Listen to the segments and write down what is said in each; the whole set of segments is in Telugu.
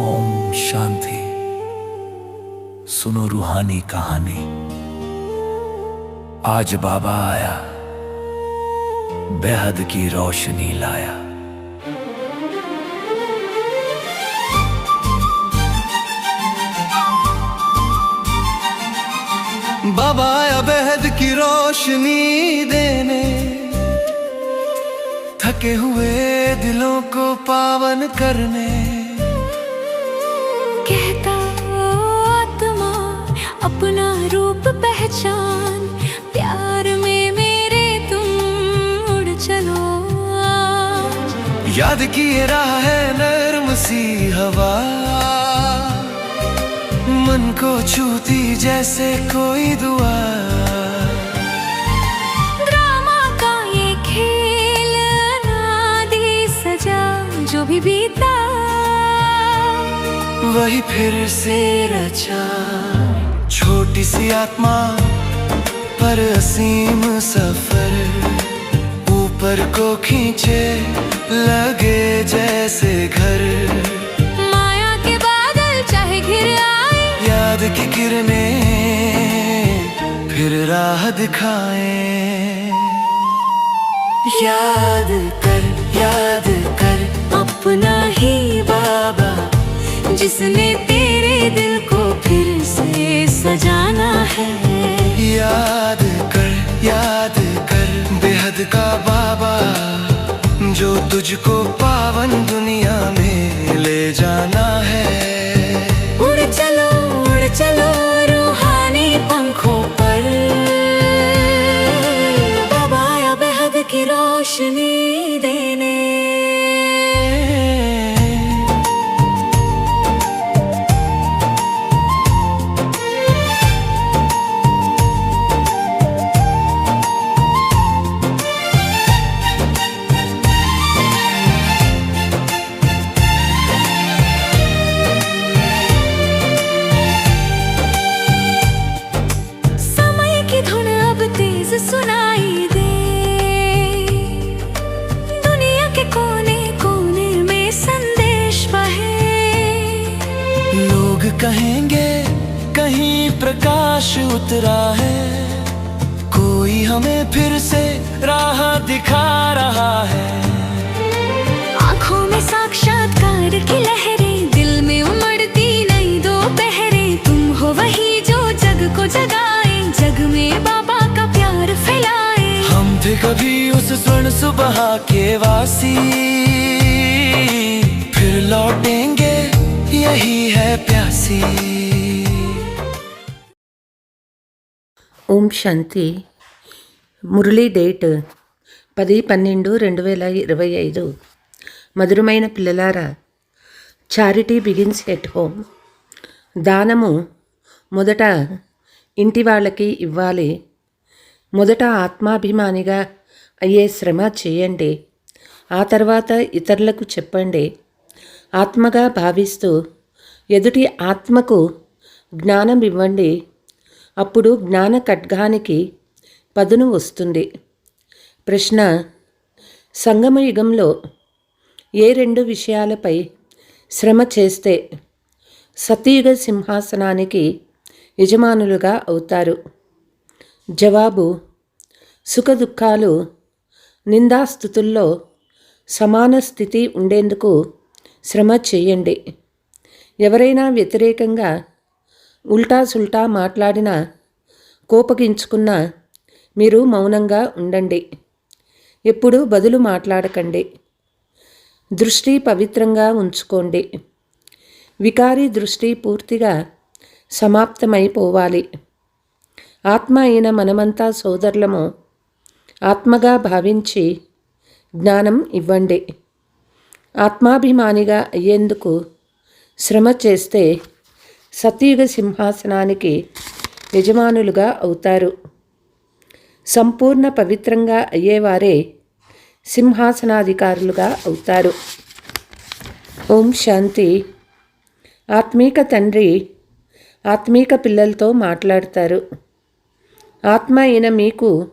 ओम शांति। सुनो रूहानी कहानी। आज बाबा आया। बेहद की रोशनी लाया। बाबा आया बेहद की रोशनी देने। थके हुए दिलों को पावन करने। अपना रूप पहचान। प्यार में मेरे तुम उड़ चलो याद किए रहा है नर्म सी हवा। मन को छूती जैसे कोई दुआ। ड्रामा का ये खेल अनादि सजा जो भी बीता। वही फिर से रचा। छोटी सी आत्मा पर असीम सफ़र ऊपर को खींचे लगे जैसे घर। माया के बादल चाहे घिर आए। याद की किरणें फिर राह दिखाए। याद कर याद कर अपना ही बाबा जिसने सजाना है। याद कर याद कर बेहद का बाबा जो तुझको पावन दुनिया में थे कभी उस स्वर्ण सुबह के वासी फिर लौटेंगे यही है प्यासी ఓం శాంతి మురళీ డేట్ పది పన్నెండు రెండు వేల ఇరవై ఐదు మధురమైన పిల్లలారా చారిటీ బిగిన్స్ ఎట్ హోమ్ దానము మొదట ఇంటి వాళ్ళకి ఇవ్వాలి మొదట ఆత్మాభిమానిగా అయ్యే శ్రమ చేయండి. ఆ తర్వాత ఇతరులకు చెప్పండి. ఆత్మగా భావిస్తూ ఎదుటి ఆత్మకు జ్ఞానం ఇవ్వండి. అప్పుడు జ్ఞాన ఖడ్గానికి పదును వస్తుంది. ప్రశ్న సంగమయుగంలో ఏ రెండు విషయాలపై శ్రమ చేస్తే సతీయుగ సింహాసనానికి యజమానులుగా అవుతారు? జవాబు సుఖదుఖాలు నిందాస్థుతుల్లో సమాన స్థితి ఉండేందుకు శ్రమ చేయండి. ఎవరైనా వ్యతిరేకంగా ఉల్టా సుల్టా మాట్లాడినా కోపగించుకున్నా మీరు మౌనంగా ఉండండి. ఎప్పుడూ బదులు మాట్లాడకండి. దృష్టి పవిత్రంగా ఉంచుకోండి. వికారి దృష్టి పూర్తిగా సమాప్తమైపోవాలి. ఆత్మ అయిన మనమంతా సోదరులము. ఆత్మగా భావించి జ్ఞానం ఇవ్వండి. ఆత్మాభిమానిగా అయ్యేందుకు శ్రమ చేస్తే సతీయుగ సింహాసనానికి యజమానులుగా అవుతారు. సంపూర్ణ పవిత్రంగా అయ్యేవారే సింహాసనాధికారులుగా అవుతారు. ఓం శాంతి. ఆత్మీక తండ్రి ఆత్మీక పిల్లలతో మాట్లాడతారు. ఆత్మ అయిన మీకు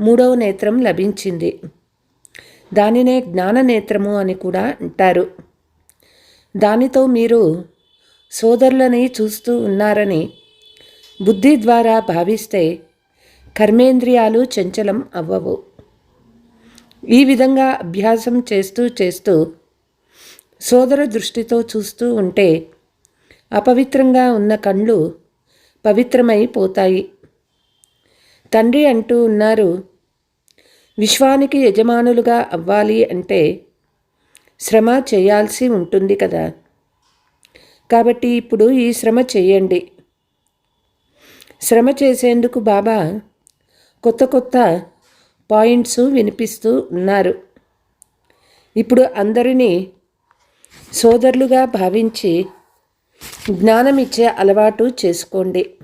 మూడవ నేత్రం లభించింది. దానినే జ్ఞాన నేత్రము అని కూడా అంటారు. దానితో మీరు సోదరులని చూస్తూ ఉన్నారని బుద్ధి ద్వారా భావిస్తే కర్మేంద్రియాలు చంచలం అవ్వవు. ఈ విధంగా అభ్యాసం చేస్తూ చేస్తూ సోదర దృష్టితో చూస్తూ ఉంటే అపవిత్రంగా ఉన్న కళ్ళు పవిత్రమైపోతాయి తండ్రి అంటూ ఉన్నారు. విశ్వానికి యజమానులుగా అవ్వాలి అంటే శ్రమ చేయాల్సి ఉంటుంది కదా. కాబట్టి ఇప్పుడు ఈ శ్రమ చేయండి. శ్రమ చేసేందుకు బాబా కొత్త కొత్త పాయింట్స్ వినిపిస్తూ ఉన్నారు. ఇప్పుడు అందరినీ సోదరులుగా భావించి జ్ఞానం ఇచ్చే అలవాటు చేసుకోండి.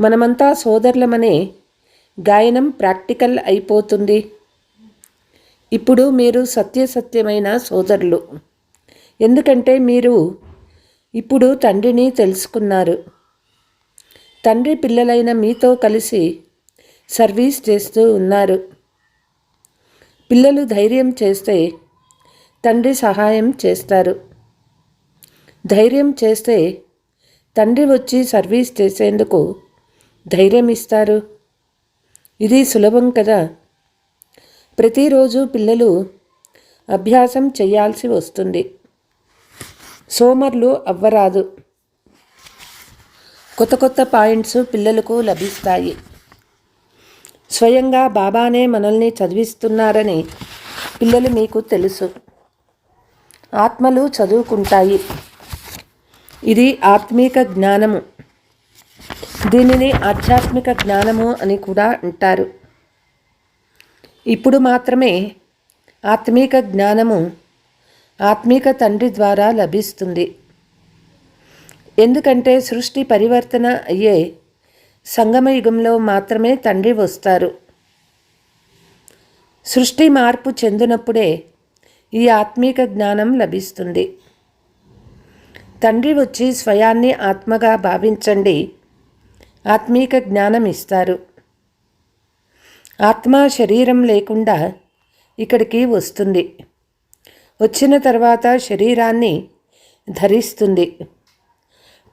మనమంతా సోదరులమనే గాయనం ప్రాక్టికల్ అయిపోతుంది. ఇప్పుడు మీరు సత్యసత్యమైన సోదరులు. ఎందుకంటే మీరు ఇప్పుడు తండ్రిని తెలుసుకున్నారు. తండ్రి పిల్లలైన మీతో కలిసి సర్వీస్ చేస్తూ ఉన్నారు. పిల్లలు ధైర్యం చేస్తే తండ్రి సహాయం చేస్తారు. ధైర్యం చేస్తే తండ్రి వచ్చి సర్వీస్ చేసేందుకు ధైర్యం ఇస్తారు ఇది సులభం కదా? ప్రతిరోజు పిల్లలు అభ్యాసం చేయాల్సి వస్తుంది. సోమర్లు అవ్వరాదు. కొత్త కొత్త పాయింట్స్ పిల్లలకు లభిస్తాయి. స్వయంగా బాబానే మనల్ని చదివిస్తున్నారని పిల్లలు మీకు తెలుసు. ఆత్మలు చదువుకుంటాయి. ఇది ఆత్మీక జ్ఞానము. దీనిని ఆధ్యాత్మిక జ్ఞానము అని కూడా అంటారు. ఇప్పుడు మాత్రమే ఆత్మీక జ్ఞానము ఆత్మీక తండ్రి ద్వారా లభిస్తుంది. ఎందుకంటే సృష్టి పరివర్తన అయ్యే సంగమయుగంలో మాత్రమే తండ్రి వస్తారు. సృష్టి మార్పు చెందినప్పుడే ఈ ఆత్మీక జ్ఞానం లభిస్తుంది. తండ్రి వచ్చి స్వయాన్ని ఆత్మగా భావించండి. ఆత్మీక జ్ఞానం ఇస్తారు ఆత్మ శరీరం లేకుండా ఇక్కడికి వస్తుంది. వచ్చిన తర్వాత శరీరాన్ని ధరిస్తుంది.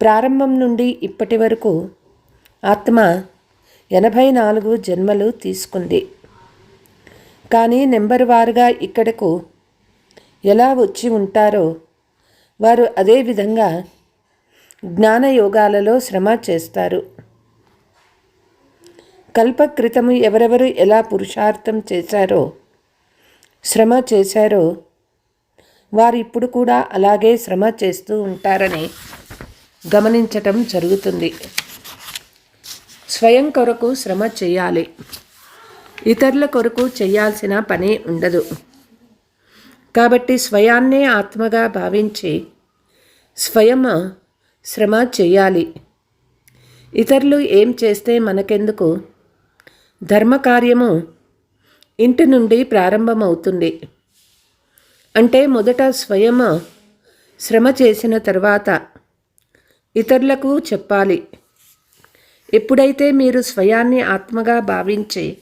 ప్రారంభం నుండి ఇప్పటి వరకు ఆత్మ ఎనభై నాలుగు జన్మలు తీసుకుంది. కానీ నెంబర్ వారుగా ఇక్కడకు ఎలా వచ్చి ఉంటారో వారు అదే విధంగా జ్ఞానయోగాలలో శ్రమ చేస్తారు. కల్పక్రితము ఎవరెవరు ఎలా పురుషార్థం చేశారో శ్రమ చేశారో వారు ఇప్పుడు కూడా అలాగే శ్రమ చేస్తూ ఉంటారని గమనించటం జరుగుతుంది. స్వయం కొరకు శ్రమ చేయాలి. ఇతరుల కొరకు చేయాల్సిన పని ఉండదు. కాబట్టి స్వయాన్నే ఆత్మగా భావించి స్వయం శ్రమ చేయాలి. ఇతరులు ఏం చేస్తే మనకెందుకు ధర్మకార్యము ఇంటి నుండి ప్రారంభమవుతుంది. అంటే మొదట స్వయం శ్రమ చేసిన తర్వాత ఇతరులకు చెప్పాలి. ఎప్పుడైతే మీరు స్వయాన్ని ఆత్మగా భావించి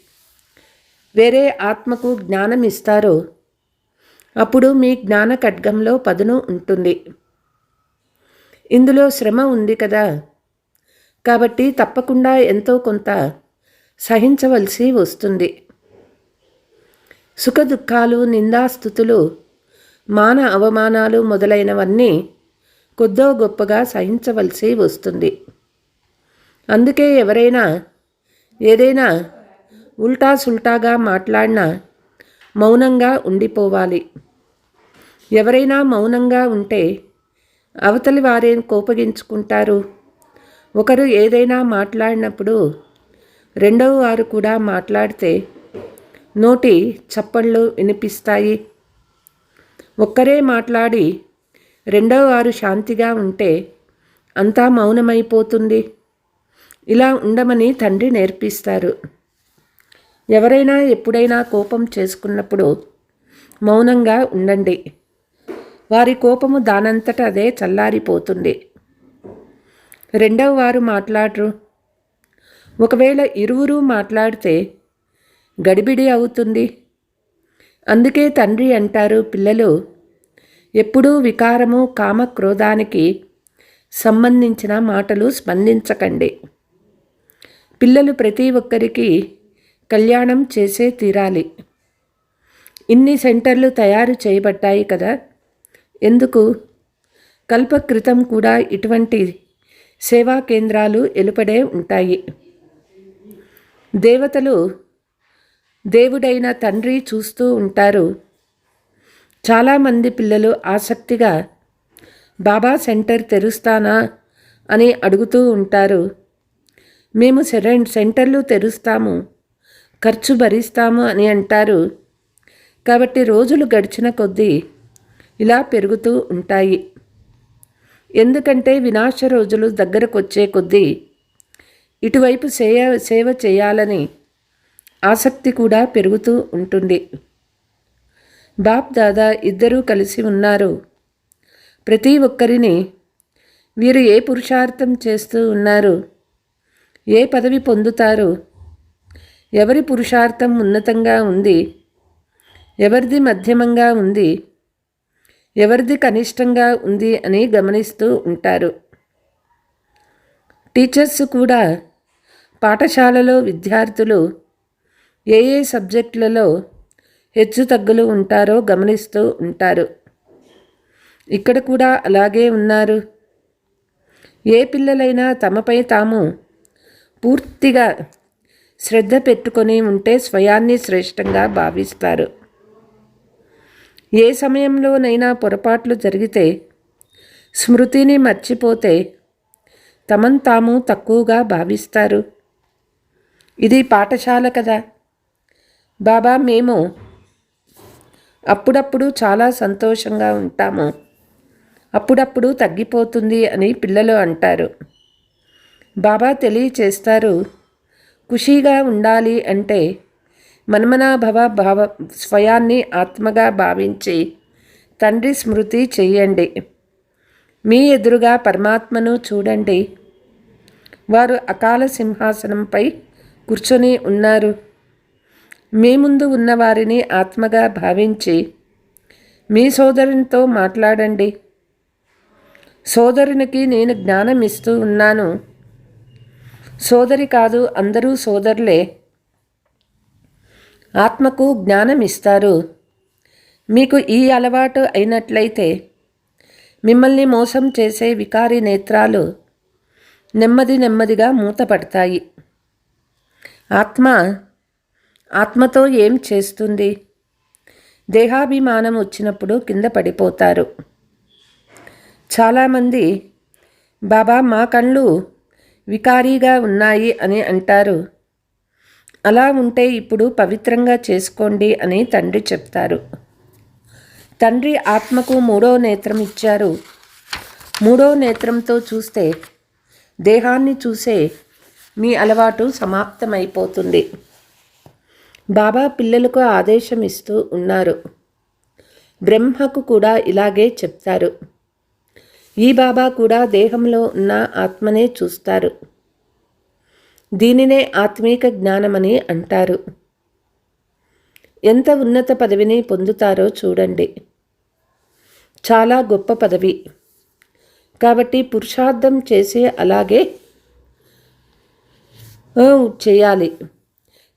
వేరే ఆత్మకు జ్ఞానం ఇస్తారో అప్పుడు మీ జ్ఞాన ఖడ్గంలో పదును ఉంటుంది. ఇందులో శ్రమ ఉంది కదా? కాబట్టి తప్పకుండా ఎంతో కొంత సహించవలసి వస్తుంది. సుఖదుఖాలు నిందాస్థుతులు మాన అవమానాలు మొదలైనవన్నీ కొద్దో గొప్పగా సహించవలసి వస్తుంది. అందుకే ఎవరైనా ఏదైనా ఉల్టా సుల్టాగా మాట్లాడినా మౌనంగా ఉండిపోవాలి. ఎవరైనా మౌనంగా ఉంటే అవతలి వారేం కోపగించుకుంటారు? ఒకరు ఏదైనా మాట్లాడినప్పుడు రెండవ వారు కూడా మాట్లాడితే నోటి చప్పళ్ళు వినిపిస్తాయి. ఒక్కరే మాట్లాడి రెండవ వారు శాంతిగా ఉంటే అంతా మౌనమైపోతుంది. ఇలా ఉండమని తండ్రి నేర్పిస్తారు. ఎవరైనా ఎప్పుడైనా కోపం చేసుకున్నప్పుడు మౌనంగా ఉండండి. వారి కోపము దానంతట అదే చల్లారిపోతుంది. రెండవ వారు మాట్లాడరు ఒకవేళ ఇరువురు మాట్లాడితే గడిబిడి అవుతుంది. అందుకే తండ్రి అంటారు పిల్లలు ఎప్పుడూ వికారము కామక్రోధానికి సంబంధించిన మాటలు స్పందించకండి. పిల్లలు ప్రతి ఒక్కరికి కళ్యాణం చేసే తీరాలి. ఇన్ని సెంటర్లు తయారు చేయబడ్డాయి కదా. ఎందుకు? కల్పకృతం కూడా ఇటువంటి సేవా కేంద్రాలు ఎలుపడే ఉంటాయి. దేవతలు దేవుడైన తండ్రి చూస్తూ ఉంటారు. చాలామంది పిల్లలు ఆసక్తిగా బాబా సెంటర్ తెరుస్తానా అని అడుగుతూ ఉంటారు. మేము సెరెం సెంటర్లు తెరుస్తాము ఖర్చు భరిస్తాము అని అంటారు. కాబట్టి రోజులు గడిచిన కొద్దీ ఇలా పెరుగుతూ ఉంటాయి. ఎందుకంటే వినాశ రోజులు దగ్గరకు వచ్చే కొద్దీ ఇటువైపు సేవ సేవ చేయాలని ఆసక్తి కూడా పెరుగుతూ ఉంటుంది. బాప్ దాదా ఇద్దరూ కలిసి ఉన్నారు. ప్రతి ఒక్కరిని వీరు ఏ పురుషార్థం చేస్తూ ఉన్నారు? ఏ పదవి పొందుతారు? ఎవరి పురుషార్థం ఉన్నతంగా ఉంది? ఎవరిది మధ్యమంగా ఉంది? ఎవరిది కనిష్టంగా ఉంది అని గమనిస్తూ ఉంటారు. టీచర్స్ కూడా పాఠశాలలో విద్యార్థులు ఏ ఏ సబ్జెక్టులలో హెచ్చు తగ్గులు ఉంటారో గమనిస్తూ ఉంటారు. ఇక్కడ కూడా అలాగే ఉన్నారు. ఏ పిల్లలైనా తమపై తాము పూర్తిగా శ్రద్ధ పెట్టుకొని ఉంటే స్వయాన్ని శ్రేష్టంగా భావిస్తారు. ఏ సమయంలోనైనా పొరపాట్లు జరిగితే స్మృతిని మర్చిపోతే తమను తాము తక్కువగా భావిస్తారు. ఇది పాఠశాల కదా. బాబా మేము అప్పుడప్పుడు చాలా సంతోషంగా ఉంటాము. అప్పుడప్పుడు తగ్గిపోతుంది అని పిల్లలు అంటారు. బాబా తెలియచేస్తారు ఖుషీగా ఉండాలి అంటే మన్మనాభవ భావ స్వయాన్ని ఆత్మగా భావించి తండ్రి స్మృతి చెయ్యండి. మీ ఎదురుగా పరమాత్మను చూడండి. వారు అకాల సింహాసనంపై కూర్చొని ఉన్నారు. మీ ముందు ఉన్నవారిని ఆత్మగా భావించి మీ సోదరునితో మాట్లాడండి. సోదరునికి నేను జ్ఞానం ఇస్తూ ఉన్నాను. సోదరి కాదు అందరూ సోదరులే. ఆత్మకు జ్ఞానం ఇస్తారు. మీకు ఈ అలవాటు అయినట్లయితే మిమ్మల్ని మోసం చేసే వికారి నేత్రాలు నెమ్మది నెమ్మదిగా మూతపడతాయి. ఆత్మ ఆత్మతో ఏం చేస్తుంది? దేహాభిమానం వచ్చినప్పుడు కింద పడిపోతారు. చాలామంది బాబా మా కళ్ళు వికారీగా ఉన్నాయి అని అంటారు. అలా ఉంటే ఇప్పుడు పవిత్రంగా చేసుకోండి అని తండ్రి చెప్తారు. తండ్రి ఆత్మకు మూడో నేత్రం ఇచ్చారు. మూడో నేత్రంతో చూస్తే దేహాన్ని చూసే మీ అలవాటు సమాప్తమైపోతుంది. బాబా పిల్లలకు ఆదేశం ఇస్తూ ఉన్నారు. బ్రహ్మకు కూడా ఇలాగే చెప్తారు. ఈ బాబా కూడా దేహంలో ఉన్న ఆత్మనే చూస్తారు. దీనినే ఆత్మీక జ్ఞానమని అంటారు. ఎంత ఉన్నత పదవిని పొందుతారో చూడండి. చాలా గొప్ప పదవి. కాబట్టి పురుషార్థం చేసే అలాగే చేయాలి.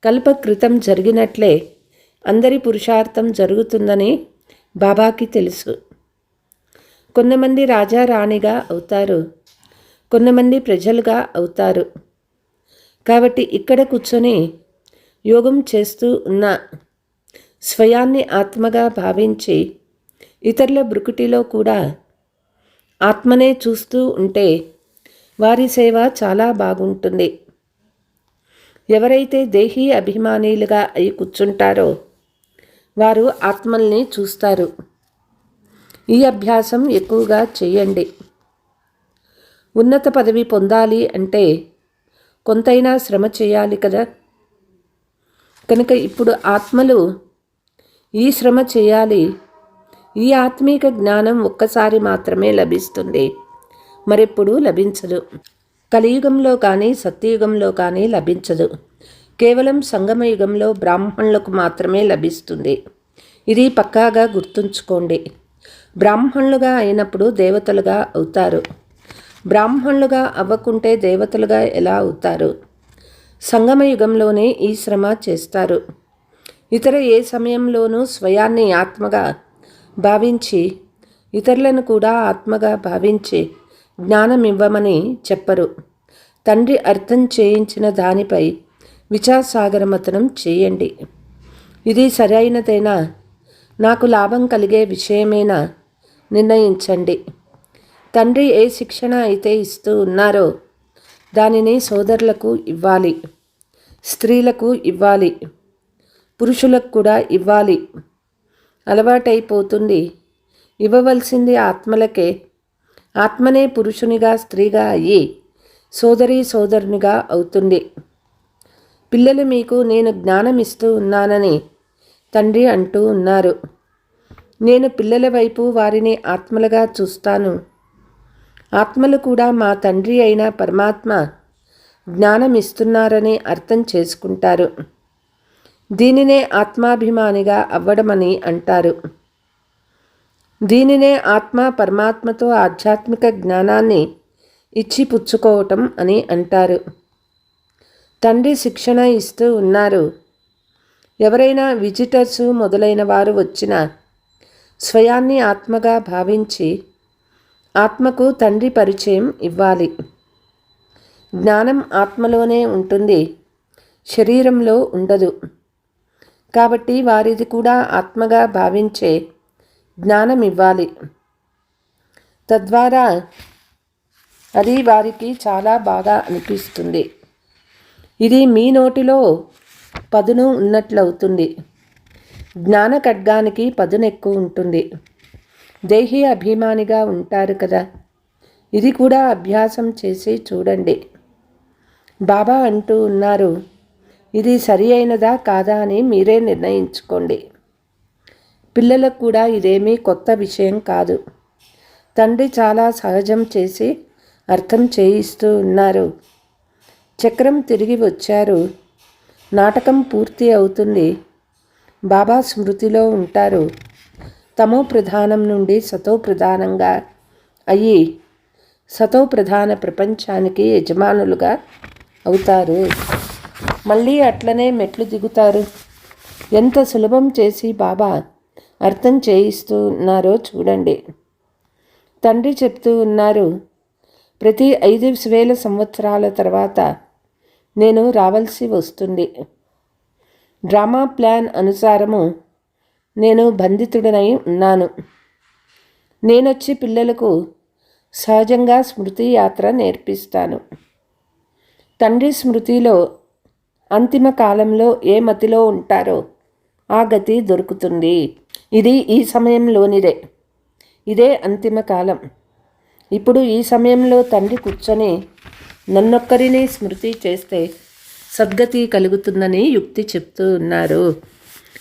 కల్పకృతం జరిగినట్లే అందరి పురుషార్థం జరుగుతుందని బాబాకి తెలుసు. కొంతమంది రాజా రాణిగా అవుతారు కొంతమంది ప్రజలుగా అవుతారు. కాబట్టి ఇక్కడ కూర్చొని యోగం చేస్తూ ఉన్న స్వయాన్ని ఆత్మగా భావించి ఇతరుల బ్రుకుటిలో కూడా ఆత్మనే చూస్తూ ఉంటే వారి సేవ చాలా బాగుంటుంది. ఎవరైతే దేహీ అభిమానీలుగా అయి కూర్చుంటారో వారు ఆత్మల్ని చూస్తారు. ఈ అభ్యాసం ఎక్కువగా చేయండి. ఉన్నత పదవి పొందాలి అంటే కొంతైనా శ్రమ చేయాలి కదా? కనుక ఇప్పుడు ఆత్మలు ఈ శ్రమ చేయాలి. ఈ ఆత్మీక జ్ఞానం ఒక్కసారి మాత్రమే లభిస్తుంది. మరెప్పుడు లభించదు. కలియుగంలో కానీ సత్యయుగంలో కానీ లభించదు. కేవలం సంగమయుగంలో బ్రాహ్మణులకు మాత్రమే లభిస్తుంది. ఇది పక్కాగా గుర్తుంచుకోండి. బ్రాహ్మణులుగా అయినప్పుడు దేవతలుగా అవుతారు. బ్రాహ్మణులుగా అవ్వకుంటే దేవతలుగా ఎలా అవుతారు? సంగమయుగంలోనే ఈ శ్రమ చేస్తారు. ఇతర ఏ సమయంలోనూ స్వయాన్ని ఆత్మగా భావించి ఇతరులను కూడా ఆత్మగా భావించి జ్ఞానం ఇవ్వమని చెప్పరు. తండ్రి అర్థం చేయించిన దానిపై విచారసాగరమతనం చేయండి. ఇది సరైనదైనా? నాకు లాభం కలిగే విషయమేనా? నిర్ణయించండి. తండ్రి ఏ శిక్షణ అయితే ఇస్తూ ఉన్నారో దానిని సోదరులకు ఇవ్వాలి. స్త్రీలకు ఇవ్వాలి. పురుషులకు కూడా ఇవ్వాలి. అలవాటైపోతుంది. ఇవ్వవలసింది ఆత్మలకే ఆత్మనే పురుషునిగా స్త్రీగా అయ్యి సోదరి సోదరునిగా అవుతుంది పిల్లలు మీకు నేను జ్ఞానం ఇస్తూ ఉన్నానని తండ్రి అంటూ ఉన్నారు. నేను పిల్లల వైపు వారిని ఆత్మలుగా చూస్తాను. ఆత్మలు కూడా మా తండ్రి అయిన పరమాత్మ జ్ఞానం ఇస్తున్నారని అర్థం చేసుకుంటారు. దీనినే ఆత్మాభిమానిగా అవ్వడమని అంటారు. దీనినే ఆత్మ పరమాత్మతో ఆధ్యాత్మిక జ్ఞానాన్ని ఇచ్చి పుచ్చుకోవటం అని అంటారు. తండ్రి శిక్షణ ఇస్తూ ఉన్నారు. ఎవరైనా విజిటర్స్ మొదలైన వారు వచ్చిన స్వయాన్ని ఆత్మగా భావించి ఆత్మకు తండ్రి పరిచయం ఇవ్వాలి. జ్ఞానం ఆత్మలోనే ఉంటుంది శరీరంలో ఉండదు. కాబట్టి వారిది కూడా ఆత్మగా భావించే జ్ఞానం ఇవ్వాలి. తద్వారా అది వారికి చాలా బాగా అనిపిస్తుంది. ఇది మీ నోటిలో పదును ఉన్నట్లవుతుంది. జ్ఞాన ఖడ్గానికి పదును ఎక్కువ ఉంటుంది. దేహి అభిమానిగా ఉంటారు కదా. ఇది కూడా అభ్యాసం చేసి చూడండి. బాబా అంటూ ఉన్నారు ఇది సరి అయినదా కాదా అని మీరే నిర్ణయించుకోండి. పిల్లలకు కూడా ఇదేమీ కొత్త విషయం కాదు. తండ్రి చాలా సహజం చేసి అర్థం చేయిస్తూ ఉన్నారు. చక్రం తిరిగి వచ్చారు. నాటకం పూర్తి అవుతుంది. బాబా స్మృతిలో ఉంటారు. తమో ప్రధానం నుండి సతో ప్రధానంగా అయ్యి సతో ప్రధాన ప్రపంచానికి యజమానులుగా అవుతారు. మళ్ళీ అట్లనే మెట్లు దిగుతారు. ఎంత సులభం చేసి బాబా అర్థం చేయిస్తూ ఉన్నారో చూడండి. తండ్రి చెప్తూ ఉన్నారు ప్రతి ఐదు వేల సంవత్సరాల తర్వాత నేను రావాల్సి వస్తుంది. డ్రామా ప్లాన్ అనుసారము నేను బంధితుడనై ఉన్నాను. నేనొచ్చి పిల్లలకు సహజంగా స్మృతి యాత్ర నేర్పిస్తాను. తండ్రి స్మృతిలో అంతిమ కాలంలో ఏ మతిలో ఉంటారో ఆ గతి దొరుకుతుంది. ఇది ఈ సమయంలోనిదే ఇదే అంతిమ కాలం ఇప్పుడు ఈ సమయంలో తండ్రి కూర్చొని నన్నొక్కరిని స్మృతి చేస్తే సద్గతి కలుగుతుందని యుక్తి చెప్తూ ఉన్నారు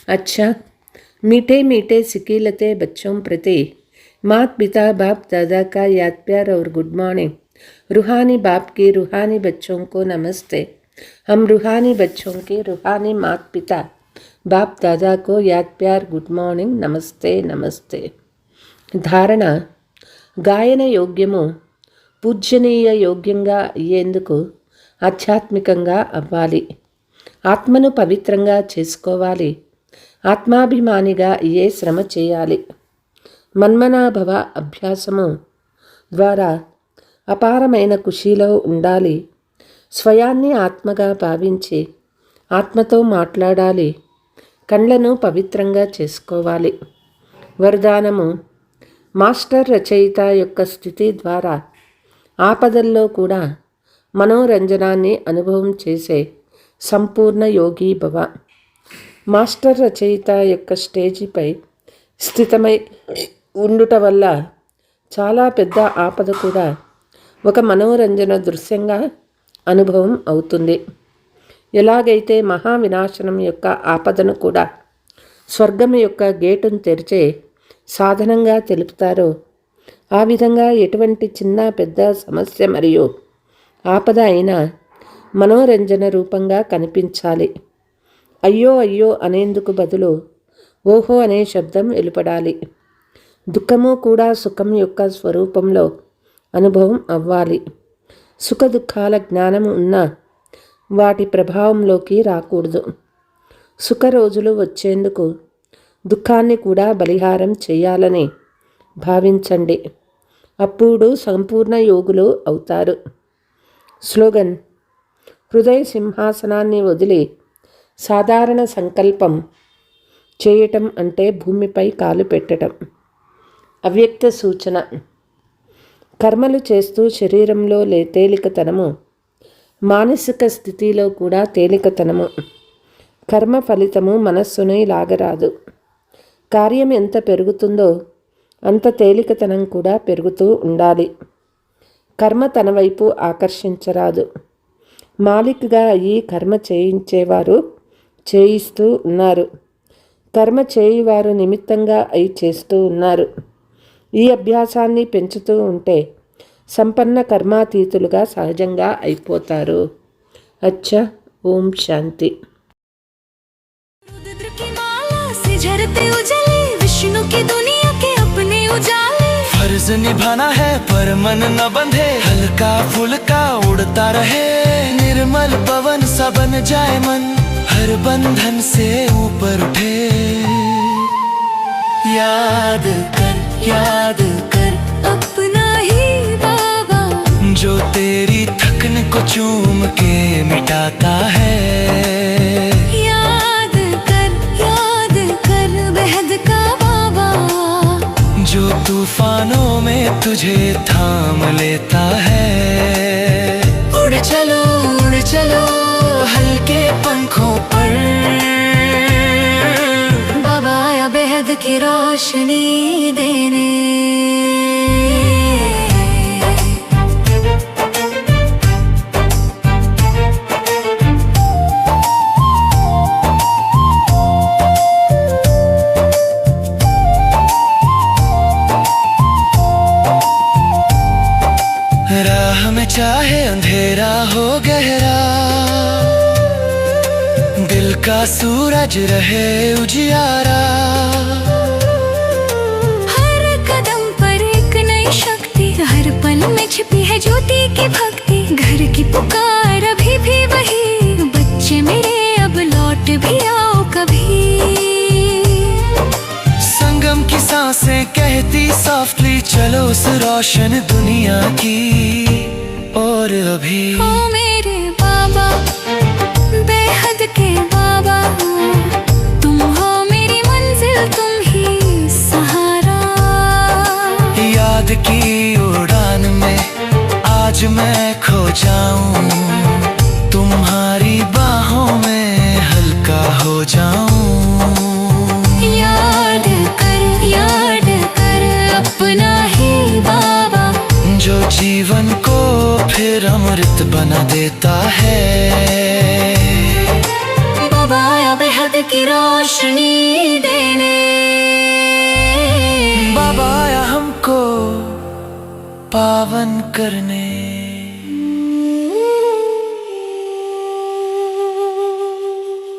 అచ్చా मीठे मीठे सिकीलते बच्चों प्रति मात पिता बाप दादा का याद प्यार और गुड मॉर्निंग रूहानी बाप की रूहानी बच्चों को नमस्ते हम रूहानी बच्चों के रूहानी मात पिता బాప్ దాదాకో యాద్ ప్యార్ గుడ్ మార్నింగ్ నమస్తే నమస్తే. ధారణ గాయన యోగ్యము పూజనీయ యోగ్యంగా అయ్యేందుకు ఆధ్యాత్మికంగా అవ్వాలి. ఆత్మను పవిత్రంగా చేసుకోవాలి. ఆత్మాభిమానిగా అయ్యే శ్రమ చేయాలి. మన్మనాభవ అభ్యాసము ద్వారా అపారమైన ఖుషీలో ఉండాలి. స్వయాన్ని ఆత్మగా భావించి ఆత్మతో మాట్లాడాలి. కండ్లను పవిత్రంగా చేసుకోవాలి. వరదానము. మాస్టర్ రచయిత యొక్క స్థితి ద్వారా ఆపదల్లో కూడా మనోరంజనాన్ని అనుభవం చేసే సంపూర్ణ యోగి భవ. మాస్టర్ రచయిత యొక్క స్టేజీపై స్థితమై ఉండుట వల్ల చాలా పెద్ద ఆపద కూడా ఒక మనోరంజన దృశ్యంగా అనుభవం అవుతుంది. ఎలాగైతే మహా వినాశనం యొక్క ఆపదను కూడా స్వర్గం యొక్క గేటును తెరిచే సాధనంగా తెలుపుతారో ఆ విధంగా ఎటువంటి చిన్న పెద్ద సమస్య మరియు ఆపద అయినా మనోరంజన రూపంగా కనిపించాలి. అయ్యో అయ్యో అనేందుకు బదులు ఓహో అనే శబ్దం వెలుపడాలి. దుఃఖము కూడా సుఖం యొక్క స్వరూపంలో అనుభవం అవ్వాలి. సుఖ దుఃఖాల జ్ఞానం ఉన్నా వాటి ప్రభావంలోకి రాకూడదు. సుఖ రోజులు వచ్చేందుకు దుఃఖాన్ని కూడా బలిహారం చేయాలని భావించండి. అప్పుడు సంపూర్ణ యోగులు అవుతారు. స్లోగన్ హృదయ సింహాసనాన్ని వదిలి సాధారణ సంకల్పం చేయటం అంటే భూమిపై కాలు పెట్టడం అవ్యక్త సూచన కర్మలు చేస్తూ శరీరంలో లే తేలికతనము మానసిక స్థితిలో కూడా తేలికతనము. కర్మ ఫలితము మనస్సును లాగరాదు. కార్యం ఎంత పెరుగుతుందో అంత తేలికతనం కూడా పెరుగుతూ ఉండాలి. కర్మ తన వైపు ఆకర్షించరాదు. మాలిక్గా అయ్యి కర్మ చేయించేవారు చేయిస్తూ ఉన్నారు. కర్మ చేయువారు నిమిత్తంగా అయి చేస్తూ ఉన్నారు. ఈ అభ్యాసాన్ని పెంచుతూ ఉంటే సంపన్న కర్మాతీతులుగా సహజంగా అయిపోతారు అచ్చా ఓం శాంతి रुद्र की माला से झरते उजले विष्णु की दुनिया के अपने उजाले फर्ज निभाना है पर मन न बंधे हल्का फुल्का उड़ता रहे निर्मल पवन सा बन जाए मन हर बंधन से ऊपर उठे याद कर याद चूम के मिटाता है। याद कर याद कर बेहद का बाबा। जो तूफानों में तुझे थाम लेता है। उड़ चलो उड़ चलो हल्के पंखों पर। बाबा या बेहद की रोशनी देने। का सूरज रहे उजियारा। हर कदम पर एक नई शक्ति हर पल में छिपी है ज्योति की भक्ति। घर की पुकार अभी भी वही बच्चे मेरे अब लौट भी आओ कभी। संगम की साँसें कहती सॉफ्टली चलो उस रोशन दुनिया की और अभी। ओ करने